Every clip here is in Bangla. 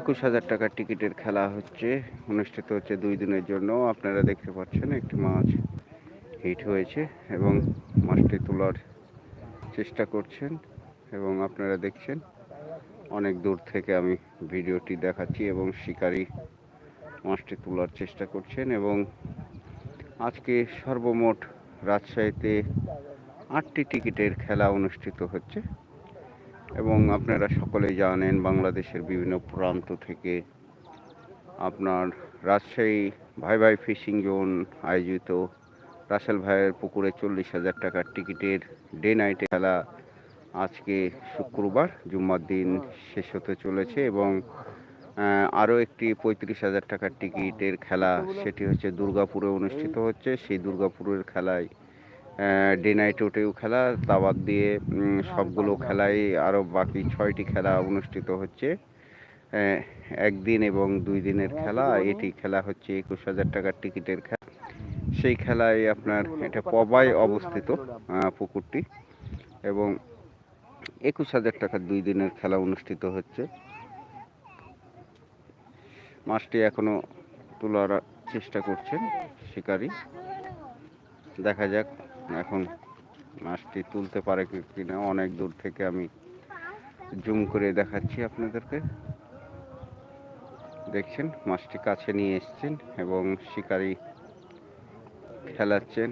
একুশ হাজার টাকার টিকিটের খেলা হচ্ছে, অনুষ্ঠিত হচ্ছে দুই দিনের জন্য। আপনারা দেখতে পাচ্ছেন একটি মাছ হিট হয়েছে এবং মাছটি তোলার চেষ্টা করছেন এবং আপনারা দেখছেন, অনেক দূর থেকে আমি ভিডিওটি দেখাচ্ছি এবং শিকারি মাছটি তোলার চেষ্টা করছেন এবং আজকে সর্বমোট রাজশাহীতে আটটি টিকিটের খেলা অনুষ্ঠিত হচ্ছে। এবং আপনারা সকলেই জানেন বাংলাদেশের বিভিন্ন প্রান্ত থেকে আপনার রাজশাহী ভাই ভাই ফিশিং জোন আয়োজিত রাসেল ভাইয়ের পুকুরে চল্লিশ হাজার টাকার টিকিটের ডে নাইটে খেলা আজকে শুক্রবার, জুম্মার দিন শেষ হতে চলেছে এবং আরও একটি পঁয়ত্রিশ হাজার টাকার টিকিটের খেলা, সেটি হচ্ছে দুর্গাপুরে অনুষ্ঠিত হচ্ছে। সেই দুর্গাপুরের খেলায় ডে নাইট ওটেও খেলা তা বাদ দিয়ে সবগুলো খেলাই আরও বাকি ছয়টি খেলা অনুষ্ঠিত হচ্ছে। একদিন এবং দুই দিনের খেলা, এটি খেলা হচ্ছে একুশ হাজার টাকার টিকিটের খেলা। সেই খেলায় আপনার এটা পবায় অবস্থিত পুকুরটি। এবং একুশ হাজার টাকার দুই দিনের খেলা অনুষ্ঠিত হচ্ছে। মাছটি এখনও তোলার চেষ্টা করছেন শিকারী। দেখা যাক। এখন মাছটি তুলতে পারে কিনা অনেক দূর থেকে আমি জুম করে দেখাচ্ছি আপনাদেরকে। দেখছেন, মাছটি কাছে নিয়ে এসছেন এবং শিকারি খেলাচ্ছেন।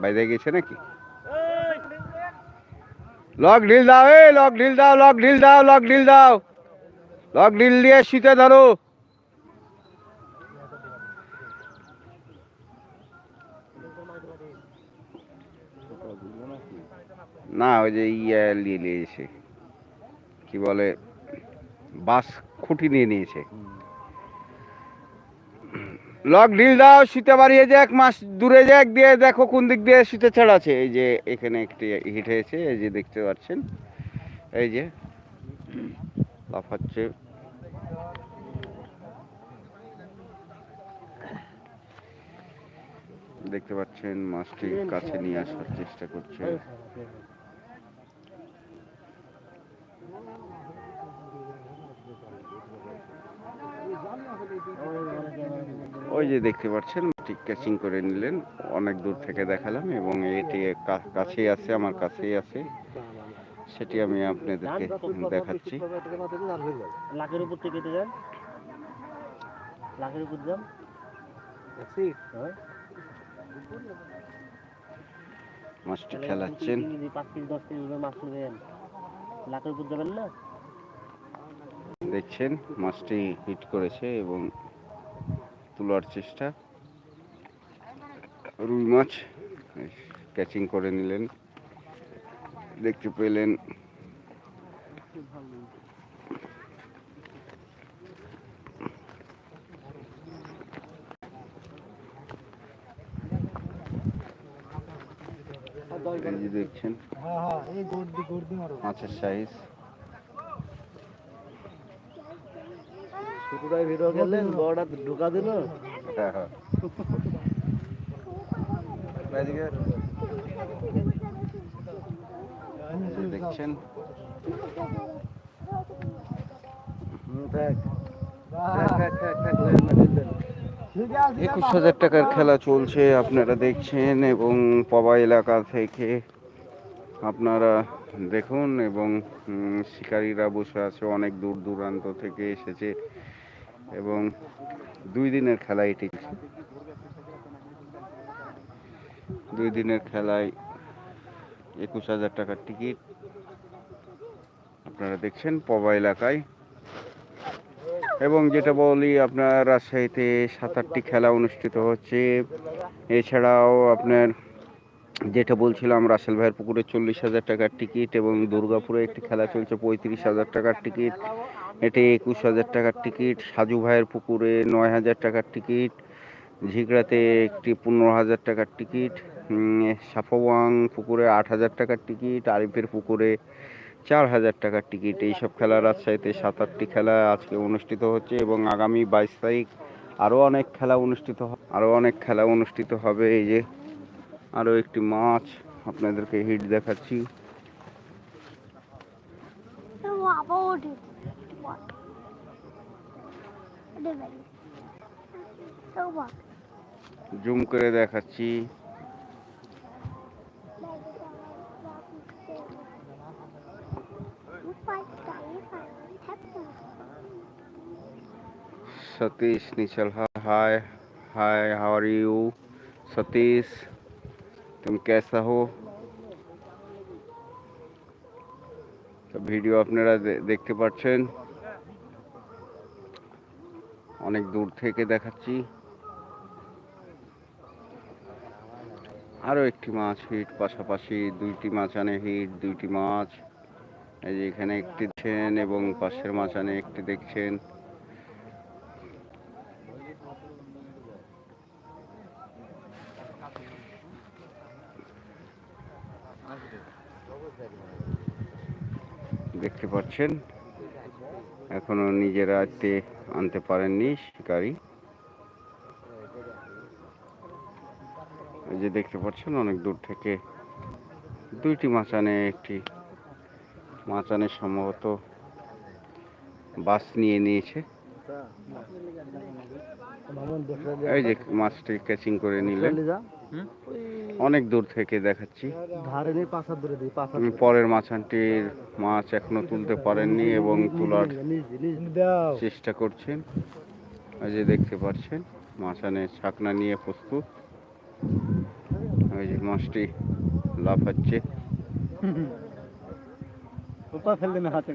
বাইরে গেছে নাকি? লক ঢিল দাও এ লক ঢিল দাও, লক ঢিল দাও, লক ঢিল দাও। লক ঢিল দিয়ে শীতে ধরো। না, ওই যে ইয়ে নিয়ে নিয়েছে, কি বলে, বাস খুঁটি নিয়ে নিয়েছে। লক ঢিল দাও, শীতে বাড়িয়ে যাক, মাস দূরে যাক, দিয়ে দেখো কোন দিক দিয়ে শীতে ছাড়াছে এই যে এখানে একটি হিট হয়েছে, এই যে দেখতে পাচ্ছেন, এই যে লাফাচ্ছে দেখতে পাচ্ছেন মাছটি কাছে নিয়ে আসার চেষ্টা করছে। ওই যে দেখতে পাচ্ছেন ঠিক ক্যাচিং করে নিলেন। অনেক দূর থেকে দেখালাম এবং এটি কাছেই আছে আমার কাছেই আছে। সেটি আমি আপনাদেরকে দেখাচ্ছি। লাখের উপর থেকে যান। লাখের উপর যান। হ্যাঁ? মাছটি খেলাচ্ছেন। লাখের উপর যাবেন না? দেখছেন মাছটি হিট করেছে এবং তোলার চেষ্টা। রুই মাছ ক্যাচিং করে নিলেন। দেখতে পেলেন। দেখছেন মাছের সাইজ ছোটটাই ভিডিও করলেন বড়টা ঢোকা দিল। দেখছেন? একুশ হাজার টাকার খেলা চলছে, আপনারা দেখছেন, এবং পবা এলাকা থেকে আপনারা দেখুন, এবং শিকারীরা বসে আছে, অনেক দূর দূরান্ত থেকে এসেছে। এবং দুই দিনের খেলা এটি। দুই দিনের খেলায় একুশ হাজার টাকার টিকিট। আপনারা দেখছেন পবা এলাকায়। এবং যেটা বলি, আপনার রাজশাহীতে সাত আটটি খেলা অনুষ্ঠিত হচ্ছে। এছাড়াও আপনার যেটা বলছিলাম, রাসেল ভাইয়ের পুকুরে চল্লিশ হাজার টাকার টিকিট এবং দুর্গাপুরে একটি খেলা চলছে পঁয়ত্রিশ হাজার টাকার টিকিট। এটি একুশ হাজার টাকার টিকিট, সাজু ভাইয়ের পুকুরে নয় হাজার টাকার টিকিট, ঝিগড়াতে একটি পনেরো হাজার টাকার টিকিট সাফওয়াং পুকুরে আট হাজার টাকার টিকিট, আরিফের পুকুরে চার হাজার টাকার টিকিট। এইসব খেলা রাজশাহীতে সাত, আটটি খেলা আজকে অনুষ্ঠিত হচ্ছে এবং আগামী বাইশ তারিখ আরও অনেক খেলা অনুষ্ঠিত আরও অনেক খেলা অনুষ্ঠিত হবে। এই যে আরও একটি মাছ, আপনাদেরকে হিট দেখাচ্ছি। বাবা ওঠে জুম করে দেখাচ্ছি Satish निचल hi hi how are you Satish तुम कैसा हो তো ভিডিও আপনারা দে- দেখতে পাচ্ছেন অনেক দূর থেকে দেখাচ্ছি। আরও একটি মাছ হিট, পাশাপাশি দুইটি মাচানে হিট, দুইটি মাছ। এই যে এখানে একটি দেখছেন এবং পাশের মাচানে একটি দেখছেন। দেখতে পাচ্ছেন? এখনও নিজেরা আয়ত্তে আনতে পারেননি শিকারী। যে দেখতে পাচ্ছেন অনেক দূর থেকে দুইটি মাচানে একটি মাচানে সম্ভবত বাস নিয়ে নিয়েছে। এই যে মাছটি ক্যাচিং করে নিলেন। অনেক দূর থেকে দেখাচ্ছি। পরের মাছানটির মাছ এখনও তুলতে পারেননি এবং তোলার চেষ্টা করছেন। এই যে দেখতে পাচ্ছেন মাছানে ছাকনা নিয়ে প্রস্তুত। ওই যে মাছটি লাফাচ্ছে। হাতে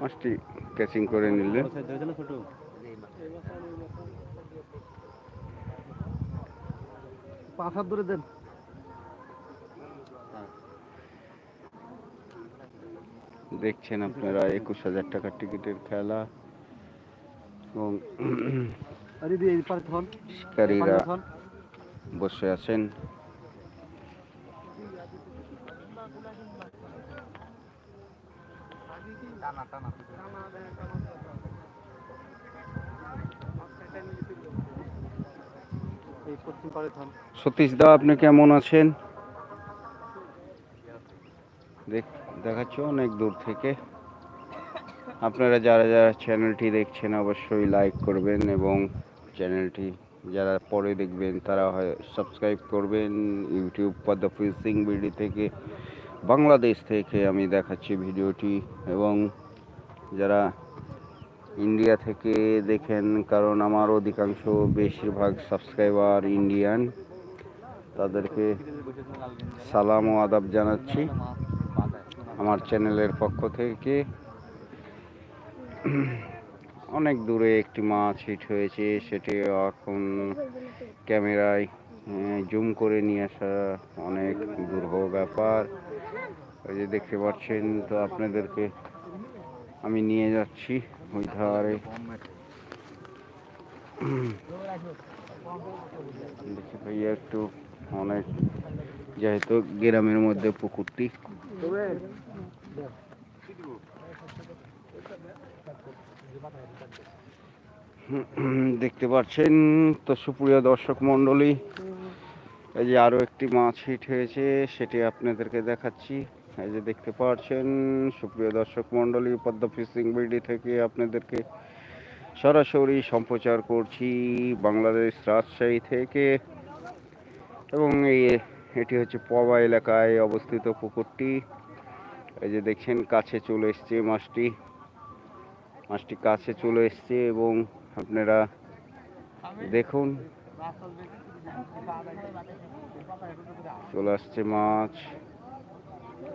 মাছটি ক্যাচিং করে নিলেন। পাঁচ হাত ধরে দেন। দেখছেন আপনারা একুশ হাজার টাকার টিকিটের খেলা এবং শিকারীরা বসে আছেন। এই পশ্চিম সতীশ দা, আপনি কেমন আছেন? দেখ, দেখাচ্ছ অনেক দূর থেকে। আপনারা যারা যারা চ্যানেলটি দেখছেন, অবশ্যই লাইক করবেন এবং চ্যানেলটি যারা পরে দেখবেন, তারা হয় সাবস্ক্রাইব করবেন। ইউটিউব পদ্মা ফিসিং বিডি থেকে, বাংলাদেশ থেকে আমি দেখাচ্ছি ভিডিওটি এবং যারা ইন্ডিয়া থেকে দেখেন, কারণ আমার অধিকাংশ বেশিরভাগ সাবস্ক্রাইবার ইন্ডিয়ান তাদেরকে সালাম ও আদাব জানাচ্ছি আমার চ্যানেলের পক্ষ থেকে। অনেক দূরে একটি মাছ হিট হয়েছে, সেটি এখন ক্যামেরায় জুম করে নিয়ে আসা অনেক দুর্হ ব্যাপার। ওই যে দেখতে পাচ্ছেন, তো আপনাদেরকে আমি নিয়ে যাচ্ছি। ধারে দেখি ভাইয়া একটু অনেক যেহেতু গ্রামের মধ্যে পুকুরটি। দেখতে পাচ্ছেন তো সুপ্রিয় দর্শক মণ্ডলী, এই যে আরও একটি মাছ হিট হয়েছে, সেটি আপনাদেরকে দেখাচ্ছি। এই যে দেখতে পাচ্ছেন, সুপ্রিয় দর্শক মণ্ডলী পদ্মা ফিশিং বিডি থেকে আপনাদেরকে সরাসরি সম্প্রচার করছি বাংলাদেশ রাজশাহী থেকে। এবং এই এটি হচ্ছে পবা এলাকায় অবস্থিত পুকুরটি। এই যে দেখছেন, কাছে চলে এসছে মাছটি। মাছটি কাছে চলে এসছে এবং আপনারা দেখুন। চলে আসছে মাছ।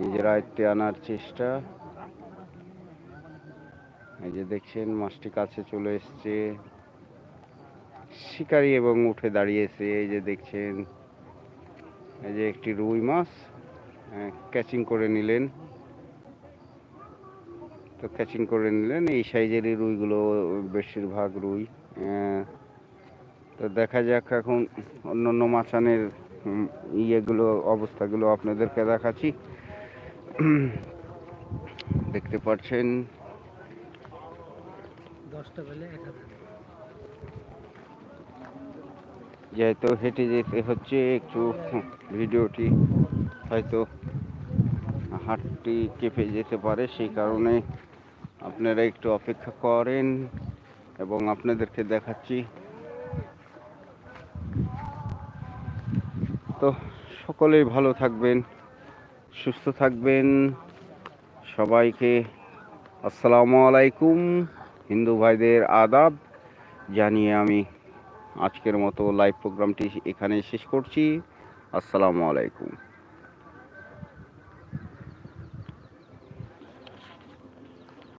নিজের আয়ত্তে আনার চেষ্টা। এই যে দেখছেন, মাছটি কাছে চলে এসছে। শিকারি এবং উঠে দাঁড়িয়েছে। এই যে দেখছেন, এই যে একটি রুই মাছ ক্যাচিং করে নিলেন। তো ক্যাচিং করে নিলেন। এই সাইজেরই রুইগুলো, বেশিরভাগ রুই। তো দেখা যাক এখন অন্য অন্য মাছানের ইয়েগুলো, অবস্থাগুলো আপনাদেরকে দেখাচ্ছি। দেখতে পাচ্ছেন। যেহেতু হেঁটে যেতে হচ্ছে একটু ভিডিওটি হয়তো হাটটি কেঁপে যেতে পারে সেই কারণে আপনারা একটু অপেক্ষা করেন এবং আপনাদেরকে দেখাচ্ছি। তো সকলেই ভালো থাকবেন। সুস্থ থাকবেন। সবাইকে আসসালামু আলাইকুম। হিন্দু ভাইদের আদাব জানিয়ে আমি আজকের মতো লাইভ প্রোগ্রামটি এখানে শেষ করছি। আসসালামু আলাইকুম।